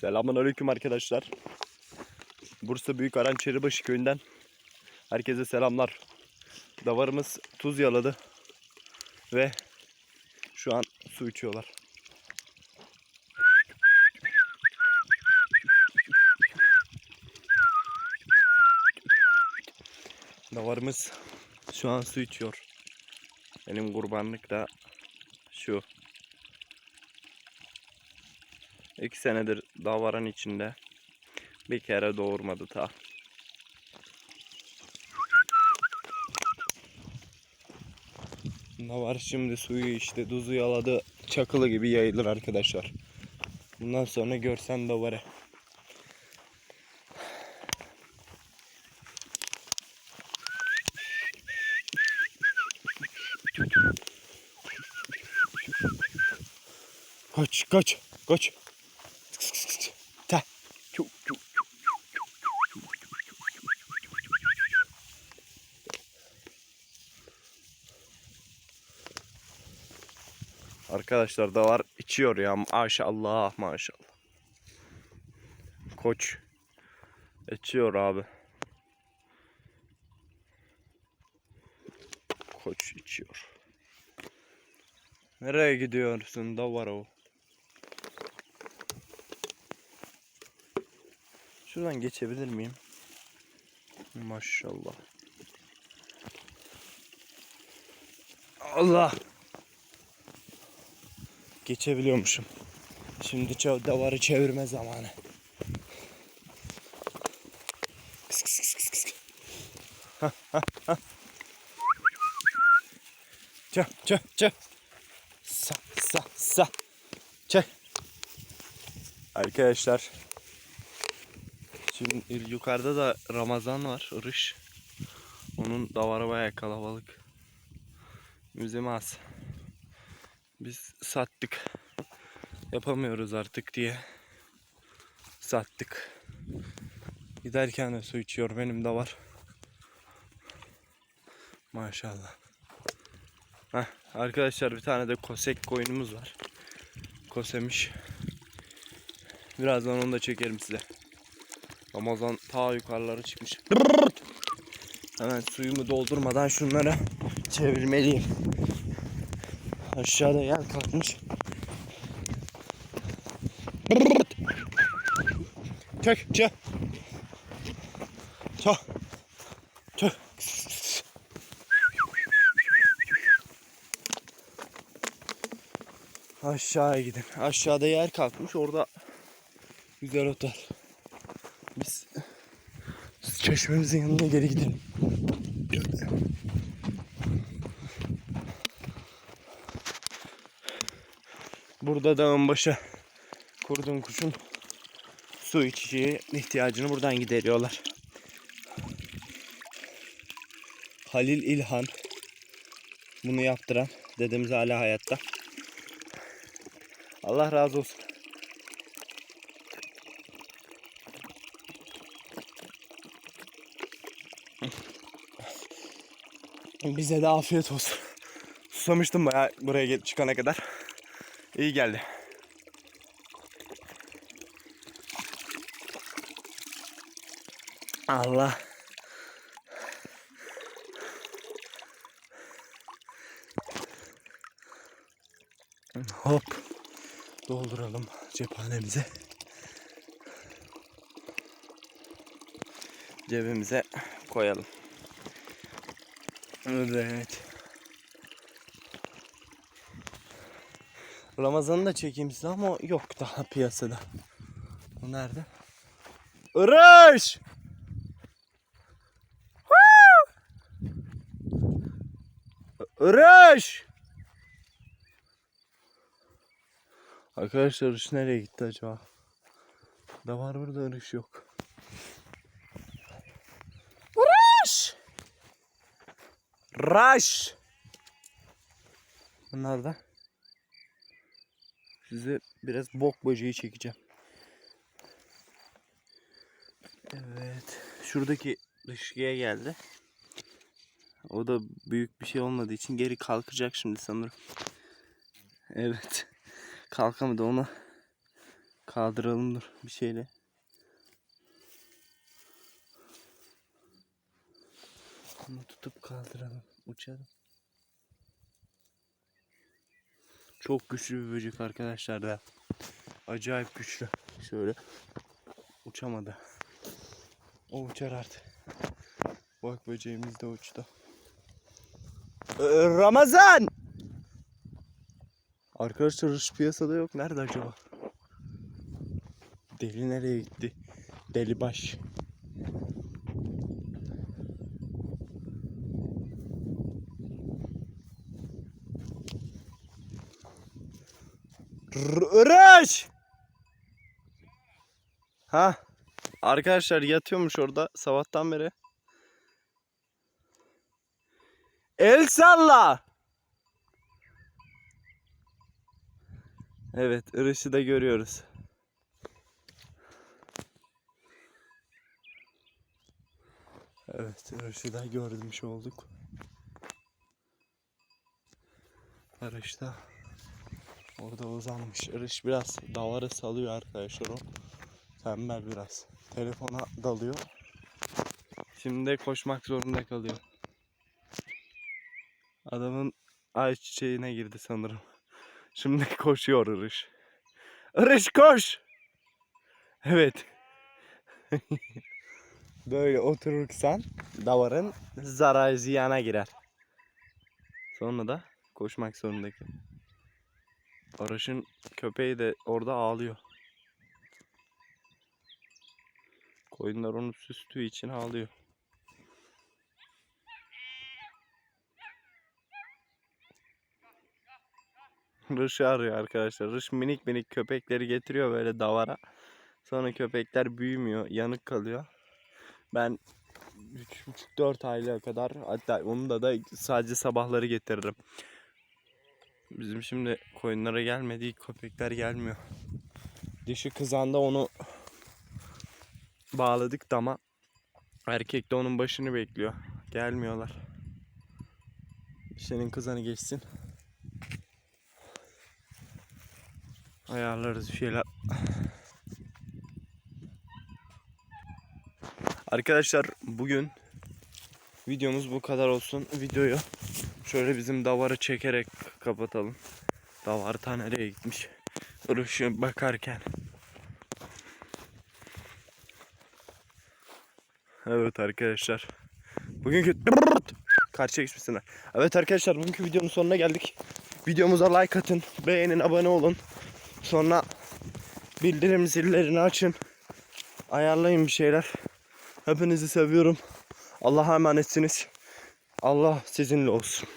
Selamünaleyküm arkadaşlar. Bursa Büyük Aran Çeribaşı köyünden herkese selamlar. Davarımız tuz yaladı ve şu an su içiyorlar. Davarımız şu an su içiyor. Benim kurbanlık da şu. İki senedir davaran içinde. Bir kere doğurmadı ta. Davar şimdi suyu işte tuzu yaladı. Çakılı gibi yayılır arkadaşlar. Bundan sonra görsen davarı. Kaç kaç kaç. Arkadaşlar da var içiyor ya maşallah maşallah. Koç içiyor abi. Koç içiyor. Nereye gidiyorsun da var o? Şuradan geçebilir miyim? Maşallah. Allah. Geçebiliyormuşum. Şimdi davarı çevirme zamanı. Kıs kıs kıs kıs kıs. Çö çö çö. Sa sa sa. Çek. Arkadaşlar Şimdi yukarıda da Ramazan var, Irış. Onun davarı bayağı kalabalık. Bizim az. Biz sattık. Yapamıyoruz artık diye. Sattık. Giderken de su içiyor benim de var. Maşallah. Heh, arkadaşlar bir tane de kosek koyunumuz var. Kosemiş. Birazdan onu da çekerim size. Ramazan ta yukarılara çıkmış. Hemen suyumu doldurmadan şunları çevirmeliyim. Aşağıda yer kalkmış. Çök, çök. Çök. Çök. Aşağıya gidin. Aşağıda yer kalkmış. Orada güzel otel. Çeşmemizin yanına geri gidelim. Burada dağın başı kurdun kuşun su içeceği ihtiyacını buradan gideriyorlar. Halil İlhan bunu yaptıran dedemiz hala hayatta. Allah razı olsun. Bize de afiyet olsun. Susamıştım bayağı buraya çıkana kadar. İyi geldi. Allah. Hop. Dolduralım cephanemize. Cebimize koyalım. Evet. Ramazan'ı da çekeyim ama yok daha piyasada. O nerede? Irış! Irış! Arkadaşlar ırış nereye gitti acaba? Da var burada ırış yok. Irış! Rush. Bunlar da size biraz bok böceği çekeceğim. Evet. Şuradaki dışkıya geldi. O da büyük bir şey olmadığı için geri kalkacak şimdi sanırım. Evet. Kalkamadı onu Kaldıralım dur bir şeyle. Bunu tutup kaldıralım. Uçalım. Çok güçlü bir böcek arkadaşlar da. Acayip güçlü. Şöyle. Uçamadı. O uçar artık. Bak böceğimiz de uçtu. Ee, Ramazan! Arkadaşlar hırs piyasada yok. Nerede acaba? Deli nereye gitti? Deli baş. Irış! Ha? Arkadaşlar yatıyormuş orada sabahtan beri. El salla! Evet, ırışı da görüyoruz. Evet, ırışı da görmüş olduk. Irış da orada uzanmış. Irış biraz davarı salıyor arkadaşlar o. Tembel biraz. Telefona dalıyor. Şimdi de koşmak zorunda kalıyor. Adamın ay çiçeğine girdi sanırım. Şimdi koşuyor Irış. Irış koş! Evet. Böyle oturursan davarın zarar ziyana girer. Sonra da koşmak zorunda Irış'ın köpeği de orada ağlıyor. Koyunlar onu süstüğü için ağlıyor. Rış'ı arıyor arkadaşlar. Rış minik minik köpekleri getiriyor böyle davara. Sonra köpekler büyümüyor, yanık kalıyor. Ben 3,5-4 aylığa kadar hatta onu da da sadece sabahları getiririm. Bizim şimdi koyunlara gelmedi, köpekler gelmiyor. Dişi kızanda onu bağladık dama. Erkek de onun başını bekliyor. Gelmiyorlar. Senin kızanı geçsin. Ayarlarız bir şeyler. Arkadaşlar bugün videomuz bu kadar olsun. Videoyu şöyle bizim davarı çekerek kapatalım. Davar ta nereye gitmiş? Irışı bakarken. Evet arkadaşlar. Bugünkü karşıya geçmesinler. Evet arkadaşlar bugünkü videonun sonuna geldik. Videomuza like atın, beğenin, abone olun. Sonra bildirim zillerini açın. Ayarlayın bir şeyler. Hepinizi seviyorum. Allah'a emanetsiniz. Allah sizinle olsun.